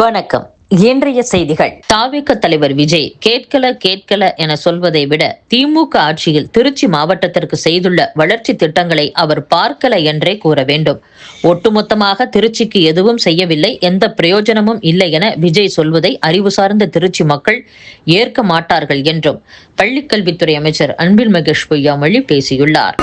வணக்கம். இன்றைய செய்திகள். தாவிக தலைவர் விஜய் கேட்கல கேட்கல என சொல்வதை விட திமுக ஆட்சியில் திருச்சி மாவட்டத்திற்கு செய்துள்ள வளர்ச்சி திட்டங்களை அவர் பார்க்கல என்றே கூற வேண்டும். ஒட்டுமொத்தமாக திருச்சிக்கு எதுவும் செய்யவில்லை எந்த பிரயோஜனமும் இல்லை என விஜய் சொல்வதை அறிவு சார்ந்த திருச்சி மக்கள் ஏற்க மாட்டார்கள் என்றும் பள்ளிக்கல்வித்துறை அமைச்சர் அன்பில் மகேஷ் பொய்யாமொழி பேசியுள்ளார்.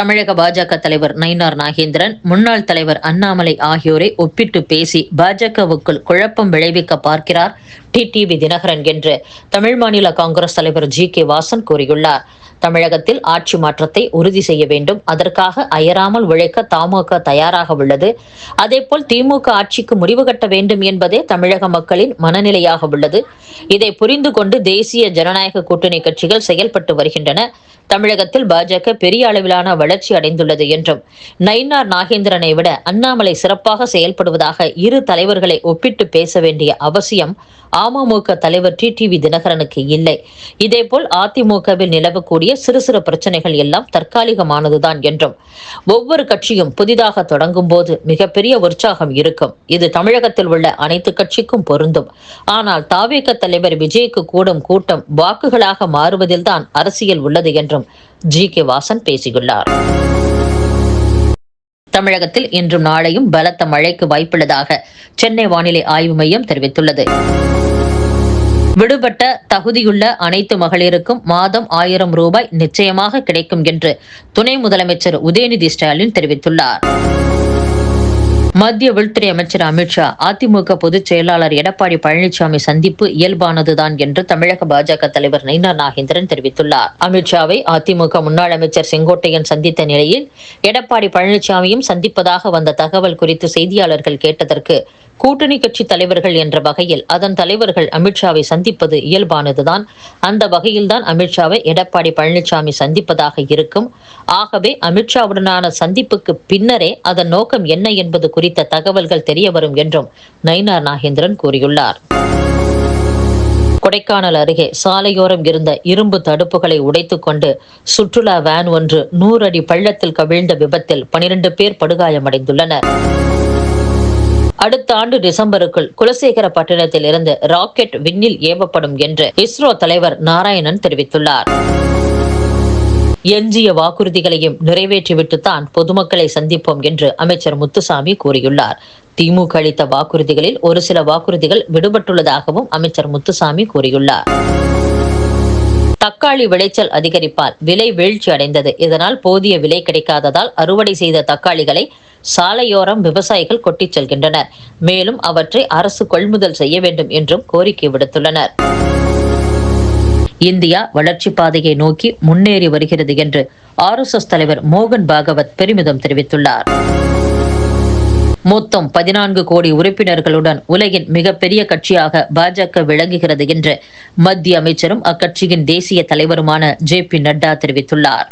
தமிழக பாஜக தலைவர் நயினார் நாகேந்திரன் முன்னாள் தலைவர் அண்ணாமலை ஆகியோரை ஒப்பிட்டு பேசி பாஜகவுக்குள் குழப்பம் விளைவிக்க பார்க்கிறார் டிடிவி தினகரன் என்று தமிழ் மாநில காங்கிரஸ் தலைவர் ஜி. கே. வாசன் கூறியுள்ளார். தமிழகத்தில் ஆட்சி மாற்றத்தை உறுதி செய்ய வேண்டும். அதற்காக அயராமல் உழைக்க தமாக தயாராக உள்ளது. அதேபோல் திமுக ஆட்சிக்கு முடிவு கட்ட வேண்டும் என்பதே தமிழக மக்களின் மனநிலையாக உள்ளது. இதை புரிந்து கொண்டு தேசிய ஜனநாயக கூட்டணி கட்சிகள் செயல்பட்டு வருகின்றன. தமிழகத்தில் பாஜக பெரிய அளவிலான வளர்ச்சி அடைந்துள்ளது என்றும் நயினார் நாகேந்திரனை விட அண்ணாமலை சிறப்பாக செயல்படுவதாக இரு தலைவர்களை ஒப்பிட்டு பேச வேண்டிய அவசியம் அமமுக தலைவர் டி டிவி தினகரனுக்கு இல்லை. இதேபோல் அதிமுகவில் நிலவக்கூடிய சிறு சிறு பிரச்சனைகள் எல்லாம் தற்காலிகமானதுதான் என்றும் ஒவ்வொரு கட்சியும் புதிதாக தொடங்கும் போது மிகப்பெரிய உற்சாகம் இருக்கும். இது தமிழகத்தில் உள்ள அனைத்து கட்சிக்கும் பொருந்தும். ஆனால் தாவேக தலைவர் விஜய்க்கு கூடும் கூட்டம் வாக்குகளாக மாறுவதில்தான் அரசியல் உள்ளது என்றும் ஜி. கே. வாசன் பேசியுள்ளார். தமிழகத்தில் இன்றும் நாளையும் பலத்த மழைக்கு வாய்ப்புள்ளதாக சென்னை வானிலை ஆய்வு மையம் தெரிவித்துள்ளது. விடுபட்ட தகுதியுள்ள அனைத்து மகளிருக்கும் மாதம் ஆயிரம் ரூபாய் நிச்சயமாக கிடைக்கும் என்று துணை முதலமைச்சர் உதயநிதி ஸ்டாலின் தெரிவித்துள்ளார். மத்திய உள்துறை அமைச்சர் அமித்ஷா அதிமுக பொதுச் செயலாளர் எடப்பாடி பழனிசாமி சந்திப்பு இயல்பானதுதான் என்று தமிழக பாஜக தலைவர் நயினா நாகேந்திரன் தெரிவித்துள்ளார். அமித்ஷாவை அதிமுக முன்னாள் அமைச்சர் செங்கோட்டையன் சந்தித்த நிலையில் எடப்பாடி பழனிசாமியும் சந்திப்பதாக வந்த தகவல் குறித்து செய்தியாளர்கள் கேட்டதற்கு கூட்டணி கட்சி தலைவர்கள் என்ற வகையில் அதன் தலைவர்கள் அமித்ஷாவை சந்திப்பது இயல்பானதுதான். அந்த வகையில்தான் அமித்ஷாவை எடப்பாடி பழனிசாமி சந்திப்பதாக இருக்கும். ஆகவே அமித்ஷாவுடனான சந்திப்புக்கு பின்னரே அதன் நோக்கம் என்ன என்பது குறித்த தகவல்கள் தெரிய வரும் என்றும் நயினார் நாகேந்திரன் கூறியுள்ளார். கொடைக்கானல் அருகே சாலையோரம் இருந்த இரும்பு தடுப்புகளை உடைத்துக்கொண்டு சுற்றுலா வேன் ஒன்று நூறு அடி பள்ளத்தில் கவிழ்ந்த விபத்தில் பனிரெண்டு பேர் படுகாயமடைந்துள்ளனர். அடுத்த ஆண்டு டிசம்பருக்குள் குலசேகரப்பட்டினத்தில் இருந்து ராக்கெட் விண்ணில் ஏவப்படும் என்று இஸ்ரோ தலைவர் நாராயணன் தெரிவித்துள்ளார். எஞ்சிய வாக்குறுதிகளையும் நிறைவேற்றிவிட்டுத்தான் பொதுமக்களை சந்திப்போம் என்று அமைச்சர் முத்துசாமி கூறியுள்ளார். திமுக அளித்த வாக்குறுதிகளில் ஒரு சில வாக்குறுதிகள் விடுபட்டுள்ளதாகவும் அமைச்சர் முத்துசாமி கூறியுள்ளார். தக்காளி விளைச்சல் அதிகரிப்பால் விலை வீழ்ச்சி அடைந்தது. இதனால் போதிய விலை கிடைக்காததால் அறுவடை செய்த தக்காளிகளை சாலையோரம் விவசாயிகள் கொட்டிச் செல்கின்றனர். மேலும் அவற்றை அரசு கொள்முதல் செய்ய வேண்டும் என்றும் கோரிக்கை விடுத்துள்ளனர். இந்தியா வளர்ச்சி பாதையை நோக்கி முன்னேறி வருகிறது என்று ஆர் எஸ் எஸ் தலைவர் மோகன் பாகவத் பெருமிதம் தெரிவித்துள்ளார். மொத்தம் பதினான்கு கோடி உறுப்பினர்களுடன் உலகின் மிகப்பெரிய கட்சியாக பாஜக விளங்குகிறது என்று மத்திய அமைச்சரும் அக்கட்சியின் தேசிய தலைவருமான ஜே பி நட்டா தெரிவித்துள்ளார்.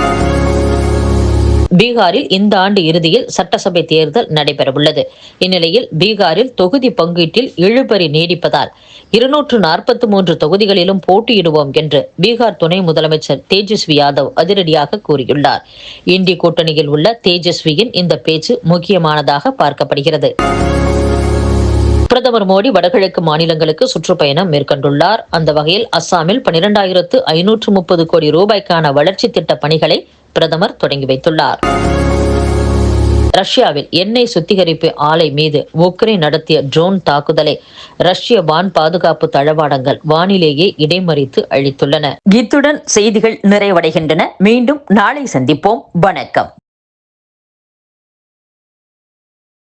பீகாரில் இந்த ஆண்டு இறுதியில் சட்டசபை தேர்தல் நடைபெறவுள்ளது. இந்நிலையில் பீகாரில் தொகுதி பங்கீட்டில் இழுபறி நீடிப்பதால் இருநூற்று நாற்பத்தி மூன்று தொகுதிகளிலும் போட்டியிடுவோம் என்று பீகார் துணை முதலமைச்சர் தேஜஸ்வி யாதவ் அதிரடியாக கூறியுள்ளார். இந்தி கூட்டணியில் உள்ள தேஜஸ்வியின் இந்த பேச்சு முக்கியமானதாக பார்க்கப்படுகிறது. பிரதமர் மோடி வடகிழக்கு மாநிலங்களுக்கு சுற்றுப்பயணம் மேற்கொண்டுள்ளார். அந்த வகையில் அஸ்ஸாமில் பனிரெண்டாயிரத்து ஐநூற்று முப்பது கோடி ரூபாய்க்கான வளர்ச்சி திட்ட பணிகளை பிரதமர் தொடங்கி வைத்துள்ளார். ரஷ்யாவில் எண்ணெய் சுத்திகரிப்பு ஆலை மீது உக்ரைன் நடத்திய ட்ரோன் தாக்குதலை ரஷ்ய வான் பாதுகாப்பு தளவாடங்கள் வானிலேயே இடைமறித்து அழித்துள்ளன. இத்துடன் செய்திகள் நிறைவடைகின்றன. மீண்டும் நாளை சந்திப்போம். வணக்கம்.